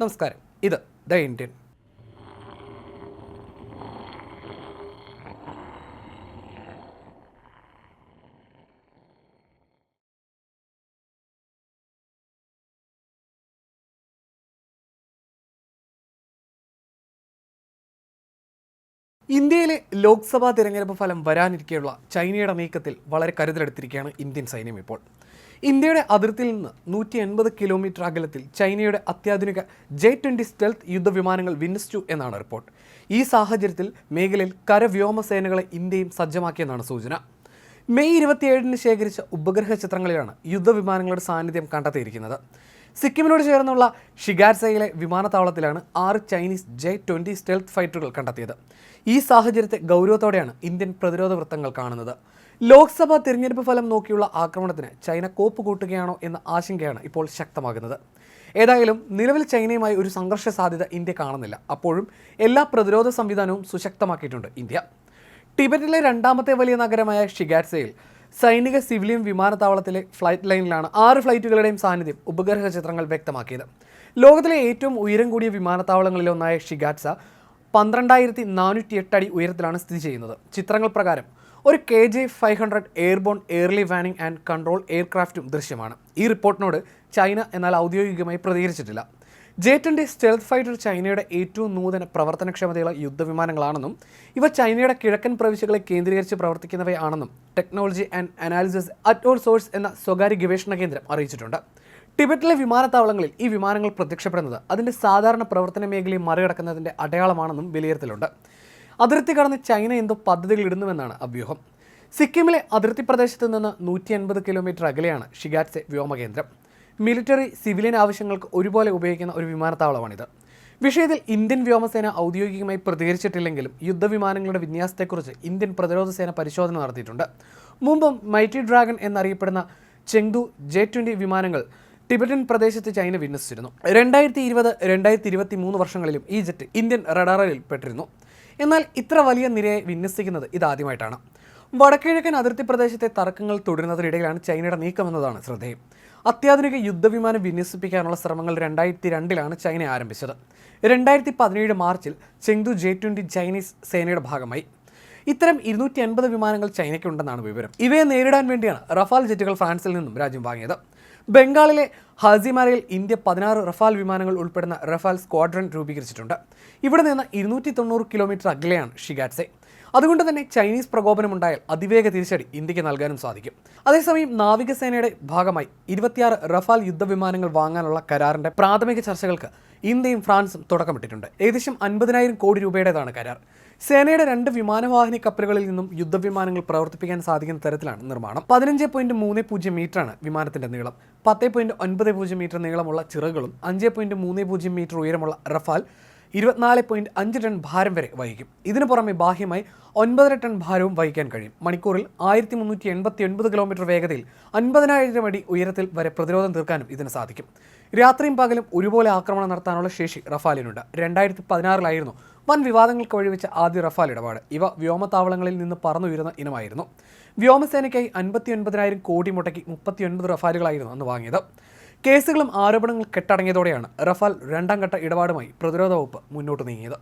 നമസ്കാരം. ഇത് the Indian. ഇന്ത്യയിലെ ലോക്സഭാ തിരഞ്ഞെടുപ്പ് ഫലം വരാനിരിക്കെയുള്ള ചൈനയുടെ നീക്കത്തിൽ വളരെ കരുതലെടുത്തിരിക്കുകയാണ് ഇന്ത്യൻ സൈന്യം ഇപ്പോൾ. ഇന്ത്യയുടെ അതിർത്തിയിൽ നിന്ന് നൂറ്റി എൺപത് കിലോമീറ്റർ അകലത്തിൽ ചൈനയുടെ അത്യാധുനിക ജെ ട്വന്റി സ്റ്റെൽത്ത് യുദ്ധവിമാനങ്ങൾ വിന്യസിച്ചു എന്നാണ് റിപ്പോർട്ട്. ഈ സാഹചര്യത്തിൽ മേഖലയിൽ കരവ്യോമസേനകളെ ഇന്ത്യയും സജ്ജമാക്കിയെന്നാണ് സൂചന. മെയ് ഇരുപത്തിയേഴിന് ശേഖരിച്ച ഉപഗ്രഹ ചിത്രങ്ങളിലാണ് യുദ്ധവിമാനങ്ങളുടെ സാന്നിധ്യം കണ്ടെത്തിയിരിക്കുന്നത്. സിക്കിമിനോട് ചേർന്നുള്ള ഷിഗാർസയിലെ വിമാനത്താവളത്തിലാണ് ആറ് ചൈനീസ് ജെ ട്വന്റി സ്റ്റെൽത്ത് ഫൈറ്ററുകൾ കണ്ടെത്തിയത്. ഈ സാഹചര്യത്തെ ഗൗരവത്തോടെയാണ് ഇന്ത്യൻ പ്രതിരോധ വൃത്തങ്ങൾ കാണുന്നത്. ലോക്സഭാ തിരഞ്ഞെടുപ്പ് ഫലം നോക്കിയുള്ള ആക്രമണത്തിന് ചൈന കോപ്പ് കൂട്ടുകയാണോ എന്ന ആശങ്കയാണ് ഇപ്പോൾ ശക്തമാകുന്നത്. ഏതായാലും നിലവിൽ ചൈനയുമായി ഒരു സംഘർഷ സാധ്യത ഇന്ത്യ കാണുന്നില്ല. അപ്പോഴും എല്ലാ പ്രതിരോധ സംവിധാനവും സുശക്തമാക്കിയിട്ടുണ്ട് ഇന്ത്യ. ടിബറ്റിലെ രണ്ടാമത്തെ വലിയ നഗരമായ ഷിഗാറ്റ്സയിൽ സൈനിക സിവിലിയൻ വിമാനത്താവളത്തിലെ ഫ്ലൈറ്റ് ലൈനിലാണ് ആറ് ഫ്ലൈറ്റുകളുടെയും സാന്നിധ്യം ഉപഗ്രഹ ചിത്രങ്ങൾ വ്യക്തമാക്കിയത്. ലോകത്തിലെ ഏറ്റവും ഉയരം കൂടിയ വിമാനത്താവളങ്ങളിലൊന്നായ ഷിഗാറ്റ്സ പന്ത്രണ്ടായിരത്തി നാനൂറ്റി എട്ട് അടി ഉയരത്തിലാണ് സ്ഥിതി ചെയ്യുന്നത്. ചിത്രങ്ങൾ പ്രകാരം ഒരു K J five hundred airborne early warning and control എയർക്രാഫ്റ്റും ദൃശ്യമാണ്. ഈ റിപ്പോർട്ടിനോട് ചൈന എന്നാൽ ഔദ്യോഗികമായി പ്രതികരിച്ചിട്ടില്ല. ജെ ട്വന്റി സ്റ്റെൽത്ത് ഫൈറ്റർ ചൈനയുടെ ഏറ്റവും നൂതന പ്രവർത്തനക്ഷമതയുള്ള യുദ്ധവിമാനങ്ങളാണെന്നും ഇവ ചൈനയുടെ കിഴക്കൻ പ്രവിശ്യകളെ കേന്ദ്രീകരിച്ച് പ്രവർത്തിക്കുന്നവയാണെന്നും technology and analysis at all source എന്ന സ്വകാര്യ ഗവേഷണ കേന്ദ്രം അറിയിച്ചിട്ടുണ്ട്. ടിബറ്റിലെ വിമാനത്താവളങ്ങളിൽ ഈ വിമാനങ്ങൾ പ്രത്യക്ഷപ്പെടുന്നത് അതിന്റെ സാധാരണ പ്രവർത്തന മേഖലയെ മറികടക്കുന്നതിന്റെ അടയാളമാണെന്നും വിലയിരുത്തലുണ്ട്. അതിർത്തി കടന്ന് ചൈന എന്തോ പദ്ധതികൾ ഇടുന്നുവെന്നാണ് അഭ്യൂഹം. സിക്കിമിലെ അതിർത്തി പ്രദേശത്ത് നിന്ന് നൂറ്റി അൻപത് കിലോമീറ്റർ അകലെയാണ് ഷിഗാറ്റ്സെ വ്യോമകേന്ദ്രം. മിലിറ്ററി സിവിലിയൻ ആവശ്യങ്ങൾക്ക് ഒരുപോലെ ഉപയോഗിക്കുന്ന ഒരു വിമാനത്താവളമാണിത്. വിഷയത്തിൽ ഇന്ത്യൻ വ്യോമസേന ഔദ്യോഗികമായി പ്രതികരിച്ചിട്ടില്ലെങ്കിലും യുദ്ധവിമാനങ്ങളുടെ വിന്യാസത്തെക്കുറിച്ച് ഇന്ത്യൻ പ്രതിരോധ സേന പരിശോധന നടത്തിയിട്ടുണ്ട്. മുമ്പും മൈറ്റി ഡ്രാഗൺ എന്നറിയപ്പെടുന്ന ചെങ്തു ജെ ട്വന്റി വിമാനങ്ങൾ ടിബറ്റൻ പ്രദേശത്ത് ചൈന വിന്യസിച്ചിരുന്നു. രണ്ടായിരത്തി ഇരുപത് രണ്ടായിരത്തി ഇരുപത്തി മൂന്ന് വർഷങ്ങളിലും ഈ ജെറ്റ് ഇന്ത്യൻ റഡാറിൽ പെട്ടിരുന്നു. എന്നാൽ ഇത്ര വലിയ നിരയെ വിന്യസിക്കുന്നത് ഇതാദ്യമായിട്ടാണ്. വടക്കിഴക്കൻ അതിർത്തി പ്രദേശത്തെ തർക്കങ്ങൾ തുടരുന്നതിനിടയിലാണ് ചൈനയുടെ നീക്കമെന്നതാണ് ശ്രദ്ധേയം. അത്യാധുനിക യുദ്ധവിമാനം വിന്യസിപ്പിക്കാനുള്ള ശ്രമങ്ങൾ രണ്ടായിരത്തി രണ്ടിലാണ് ചൈന ആരംഭിച്ചത്. രണ്ടായിരത്തി പതിനേഴ് മാർച്ചിൽ ചെങ്തു ജെ ട്വന്റി ചൈനീസ് സേനയുടെ ഭാഗമായി. ഇത്തരം ഇരുന്നൂറ്റി അൻപത് വിമാനങ്ങൾ ചൈനയ്ക്കുണ്ടെന്നാണ് വിവരം. ഇവയെ നേരിടാൻ വേണ്ടിയാണ് റഫാൽ ജെറ്റുകൾ ഫ്രാൻസിൽ നിന്നും രാജ്യം വാങ്ങിയത്. ബംഗാളിലെ ഹാസിമാരയിൽ ഇന്ത്യ പതിനാറ് റഫാൽ വിമാനങ്ങൾ ഉൾപ്പെടുന്ന റഫാൽ സ്ക്വാഡ്രൺ രൂപീകരിച്ചിട്ടുണ്ട്. ഇവിടെ നിന്ന് ഇരുന്നൂറ്റി തൊണ്ണൂറ് കിലോമീറ്റർ അകലെയാണ് ഷിഗാറ്റ്സെ. അതുകൊണ്ട് തന്നെ ചൈനീസ് പ്രകോപനമുണ്ടായാൽ അതിവേഗ തിരിച്ചടി ഇന്ത്യയ്ക്ക് നൽകാനും സാധിക്കും. അതേസമയം നാവികസേനയുടെ ഭാഗമായി ഇരുപത്തിയാറ് റഫാൽ യുദ്ധവിമാനങ്ങൾ വാങ്ങാനുള്ള കരാറിന്റെ പ്രാഥമിക ചർച്ചകൾക്ക് ഇന്ത്യയും ഫ്രാൻസും തുടക്കമിട്ടിട്ടുണ്ട്. ഏകദേശം അൻപതിനായിരം കോടി രൂപയുടേതാണ് കരാർ. സേനയുടെ രണ്ട് വിമാനവാഹിനി കപ്പലുകളിൽ നിന്നും യുദ്ധവിമാനങ്ങൾ പ്രവർത്തിപ്പിക്കാൻ സാധിക്കുന്ന തരത്തിലാണ് നിർമ്മാണം. പതിനഞ്ച് പോയിന്റ് മൂന്ന് പൂജ്യം മീറ്ററാണ് വിമാനത്തിന്റെ നീളം. പത്ത് പോയിന്റ് ഒൻപത് പൂജ്യം മീറ്റർ നീളമുള്ള ചിറകുകളും അഞ്ച് പോയിന്റ് മൂന്ന് പൂജ്യം മീറ്റർ ഉയരമുള്ള റഫാൽ ഇരുപത്തിനാല് പോയിന്റ് അഞ്ച് ടൺ ഭാരം വരെ വഹിക്കും. ഇതിനു പുറമെ ബാഹ്യമായി ഒൻപതര ടൺ ഭാരവും വഹിക്കാൻ കഴിയും. മണിക്കൂറിൽ ആയിരത്തി മുന്നൂറ്റി എൺപത്തി ഒൻപത് കിലോമീറ്റർ വേഗതയിൽ അൻപതിനായിരം അടി ഉയരത്തിൽ വരെ പ്രതിരോധം തീർക്കാനും ഇതിന് സാധിക്കും. രാത്രിയും പകലും ഒരുപോലെ ആക്രമണം നടത്താനുള്ള ശേഷി റഫാലിനുണ്ട്. രണ്ടായിരത്തി പതിനാറിലായിരുന്നു വൻ വിവാദങ്ങൾക്ക് വഴിവെച്ച ആദ്യ റഫാൽ ഇടപാട്. ഇവ വ്യോമത്താവളങ്ങളിൽ നിന്ന് പറന്നുയരുന്ന ഇനമായിരുന്നു. വ്യോമസേനയ്ക്കായി അൻപത്തി ഒൻപതിനായിരം കോടി മുടക്കി മുപ്പത്തി ഒൻപത് റഫാലുകളായിരുന്നു അന്ന് വാങ്ങിയത്. കേസുകളും ആരോപണങ്ങളും കെട്ടടങ്ങിയതോടെയാണ് റഫാൽ രണ്ടാം ഘട്ട ഇടപാടുമായി പ്രതിരോധ വകുപ്പ് മുന്നോട്ട് നീങ്ങിയത്.